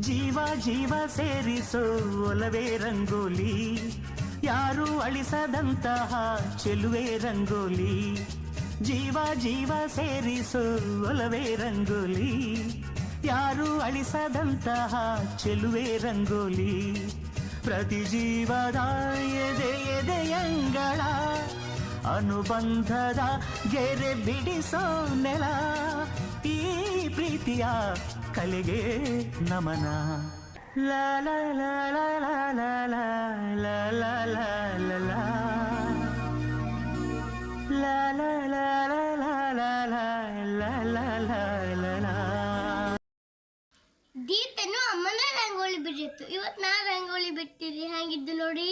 ಜೀವ ಜೀವ ಸೇರಿಸೋ ಒಲವೇ ರಂಗೋಲಿ ಯಾರು ಅಳಿಸದಂತಹ ಚೆಲುವೆ ರಂಗೋಲಿ ಜೀವ ಜೀವ ಸೇರಿಸೋ ಒಲವೇ ರಂಗೋಲಿ ಯಾರು ಅಳಿಸದಂತಹ ಚೆಲುವೆ ರಂಗೋಲಿ ಪ್ರತಿ ಜೀವದ ಎದೆ ಎದೆಯಂಗಳ ಅನುಬಂಧದ ಗೆರೆ ಬಿಡಿಸೋ ನೆಲ ಈ ಪ್ರೀತಿಯ ಕಲೆಗೆ ನಮನ ಲಾಲ ಇವತ್ತೇನು ಅಮ್ಮನೇ ರಂಗೋಲಿ ಬಿಟ್ಟಿತ್ತು. ಇವತ್ತು ನಾ ರಂಗೋಲಿ ಬಿಟ್ಟಿರಿ ಹಾಗಿದ್ದು ನೋಡಿ?